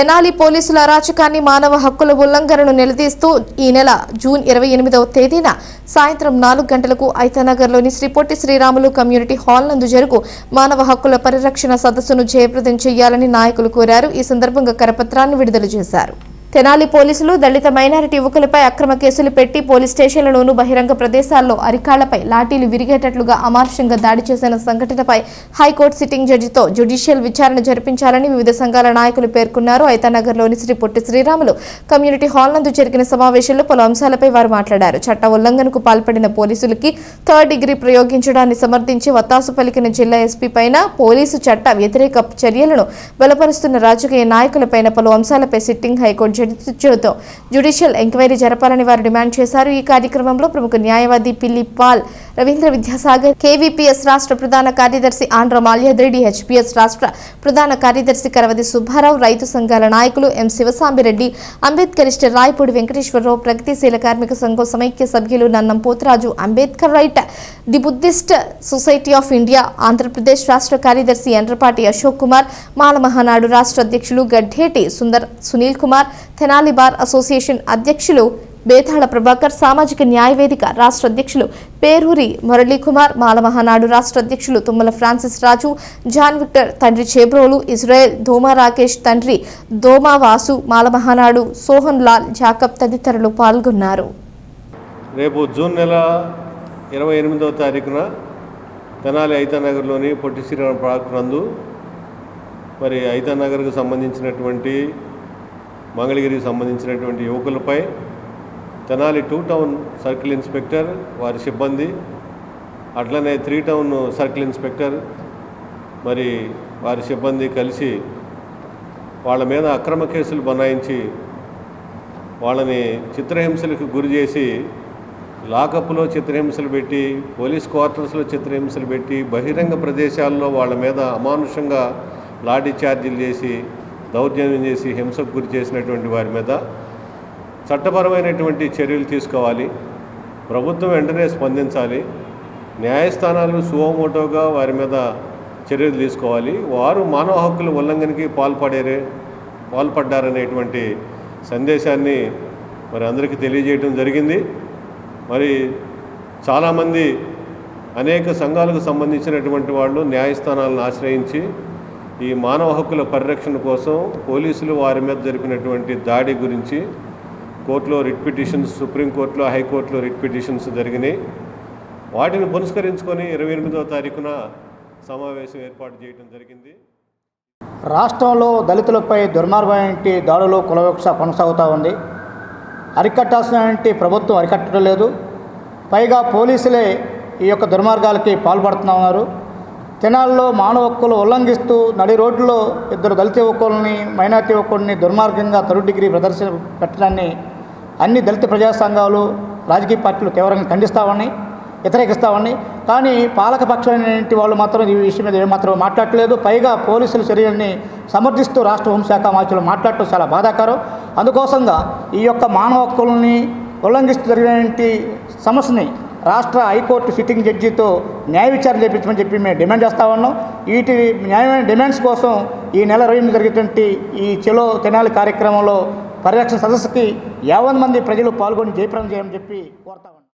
తెనాలి పోలీసుల అరాచకాన్ని మానవ హక్కుల ఉల్లంఘనను నిలదీస్తూ ఈ నెల జూన్ ఇరవై ఎనిమిదవ తేదీన సాయంత్రం నాలుగు గంటలకు ఐతనగర్లోని శ్రీ పొట్టి శ్రీరాములు కమ్యూనిటీ హాల్ నందు జరుగు మానవ హక్కుల పరిరక్షణ సదస్సును జయప్రదం చేయాలని నాయకులు కోరారు. ఈ సందర్భంగా కరపత్రాన్ని విడుదల చేశారు. తెనాలి పోలీసులు దళిత మైనారిటీ యువకులపై అక్రమ కేసులు పెట్టి పోలీస్ స్టేషన్లలోనూ బహిరంగ ప్రదేశాల్లో అరికాళ్ళపై లాఠీలు విరిగేటట్లుగా అమానుషంగా దాడి చేసిన సంఘటనపై హైకోర్టు సిట్టింగ్ జడ్జితో జ్యుడిషియల్ విచారణ జరిపించాలని వివిధ సంఘాల నాయకులు పేర్కొన్నారు. ఐతానగర్లోని శ్రీ పొట్టి శ్రీరాములు కమ్యూనిటీ హాల్ నందు జరిగిన సమావేశంలో పలు అంశాలపై వారు మాట్లాడారు. చట్ట ఉల్లంఘనకు పాల్పడిన పోలీసులకి థర్డ్ డిగ్రీ ప్రయోగించడాన్ని సమర్థించి వత్తాసు పలికిన జిల్లా ఎస్పీ పైన పోలీసు చట్ట వ్యతిరేక చర్యలను బలపరుస్తున్న రాజకీయ నాయకులపైన పలు అంశాలపై సిట్టింగ్ హైకోర్టు జడ్జితో జ్యుడిషియల్ ఎంక్వైరీ జరపాలని వారు డిమాండ్ చేశారు. ఈ కార్యక్రమంలో ప్రముఖ న్యాయవాది పిల్లి పాల్ రవీంద్ర విద్యాసాగర్ కేవీపీఎస్ రాష్ట్ర ప్రధాన కార్యదర్శి ఆంధ్ర మాల్యాద్రెడ్డి హెచ్పీఎస్ రాష్ట్ర ప్రధాన కార్యదర్శి కరవది సుబ్బారావు రైతు సంఘాల నాయకులు ఎం శివసాంబిరెడ్డి అంబేద్కరిష్ట రాయపూడి వెంకటేశ్వరరావు ప్రగతిశీల కార్మిక సంఘం సమైక్య సభ్యులు Nannam Potharaju Ambedkar right the Buddhist society of India Andhra Pradesh రాష్ట్ర కార్యదర్శి ఎండ్రపాటి అశోక్ కుమార్ మాల మహానాడు రాష్ట్ర అధ్యక్షులు గడ్డేటి సుందర్ సునీల్ కుమార్ తెనాలి బార్ అసోసియేషన్ అధ్యక్షులు బేతాళ ప్రభాకర్ సామాజిక న్యాయ వేదిక రాష్ట్ర అధ్యక్షులు పేరూరి మురళీకుమార్ మాలమహానాడు రాష్ట్ర అధ్యక్షులు Thummala Francis Raju John Victor తండ్రి చేబ్రోలు ఇజ్రాయెల్ దోమా రాకేష్ తండ్రి ధోమా వాసు మాలమహానాడు సోహన్ లాల్ జాకబ్ తదితరులు పాల్గొన్నారు. రేపు జూన్ నెల ఇరవై ఎనిమిదవ తారీఖున తెనాలి ఐతానగర్లోని పొట్టి శ్రీరామ పార్క్ నందు మరి ఐతానగర్కు సంబంధించినటువంటి మంగళగిరికి సంబంధించినటువంటి యువకులపై Tenali two town circle inspector వారి సిబ్బంది అట్లనే త్రీ టౌన్ సర్కిల్ ఇన్స్పెక్టర్ మరి వారి సిబ్బంది కలిసి వాళ్ళ మీద అక్రమ కేసులు బనాయించి వాళ్ళని చిత్రహింసలకు గురి చేసి లాకప్లో చిత్రహింసలు పెట్టి పోలీస్ క్వార్టర్స్లో చిత్రహింసలు పెట్టి బహిరంగ ప్రదేశాల్లో వాళ్ళ మీద అమానుషంగా లాఠీ ఛార్జీలు చేసి దౌర్జన్యం చేసి హింసకు గురి చేసినటువంటి వారి మీద చట్టపరమైనటువంటి చర్యలు తీసుకోవాలి. ప్రభుత్వం వెంటనే స్పందించాలి. న్యాయస్థానాలు సువమోటోగా వారి మీద చర్యలు తీసుకోవాలి. వారు మానవ హక్కుల ఉల్లంఘనకి పాల్పడే పాల్పడ్డారనేటువంటి సందేశాన్ని మరి అందరికీ తెలియజేయడం జరిగింది. మరి చాలామంది అనేక సంఘాలకు సంబంధించినటువంటి వాళ్ళు న్యాయస్థానాలను ఆశ్రయించి ఈ మానవ హక్కుల పరిరక్షణ కోసం పోలీసులు వారి మీద జరిపినటువంటి దాడి గురించి కోర్టులో రిట్ పిటిషన్స్ సుప్రీంకోర్టులో హైకోర్టులో రిట్ పిటిషన్స్ జరిగినాయి. వాటిని పురస్కరించుకొని ఇరవై ఎనిమిదవ తారీఖున సమావేశం ఏర్పాటు చేయడం జరిగింది. రాష్ట్రంలో దళితులపై దుర్మార్గమైన దాడులు కులవివక్ష కొనసాగుతూ ఉంది. అరికట్టాల్సినటువంటి ప్రభుత్వం అరికట్టడం లేదు. పైగా పోలీసులే ఈ యొక్క దుర్మార్గాలకి పాల్పడుతున్నారు. తెనాల్లో మానవ హక్కులు ఉల్లంఘిస్తూ నడి రోడ్డులో ఇద్దరు దళిత యువకుల్ని మైనార్టీ యువకుల్ని దుర్మార్గంగా థర్డ్ డిగ్రీ ప్రదర్శన పెట్టడాన్ని అన్ని దళిత ప్రజా సంఘాలు రాజకీయ పార్టీలు తీవ్రంగా ఖండిస్తామని వ్యతిరేకిస్తామని కానీ పాలకపక్షమైనటువంటి వాళ్ళు మాత్రం ఈ విషయం మీద ఏమాత్రం మాట్లాడట్లేదు. పైగా పోలీసుల చర్యల్ని సమర్థిస్తూ రాష్ట్ర హోంశాఖ మార్చులు మాట్లాడటం చాలా బాధాకరం. అందుకోసంగా ఈ యొక్క మానవ హక్కులని ఉల్లంఘిస్తూ జరిగినటువంటి సమస్యని రాష్ట్ర హైకోర్టు సిట్టింగ్ జడ్జితో న్యాయ విచారణ చేయించమని చెప్పి మేము డిమాండ్ చేస్తా ఉన్నాం. వీటి న్యాయమైన డిమాండ్స్ కోసం ఈ నెల ఇరవై ఎనిమిది జరిగేటువంటి ఈ చెలో తెనాలి కార్యక్రమంలో పరిరక్షణ సదస్సుకి యావన్ మంది ప్రజలు పాల్గొని జయప్రదం చేయమని చెప్పి కోరుతా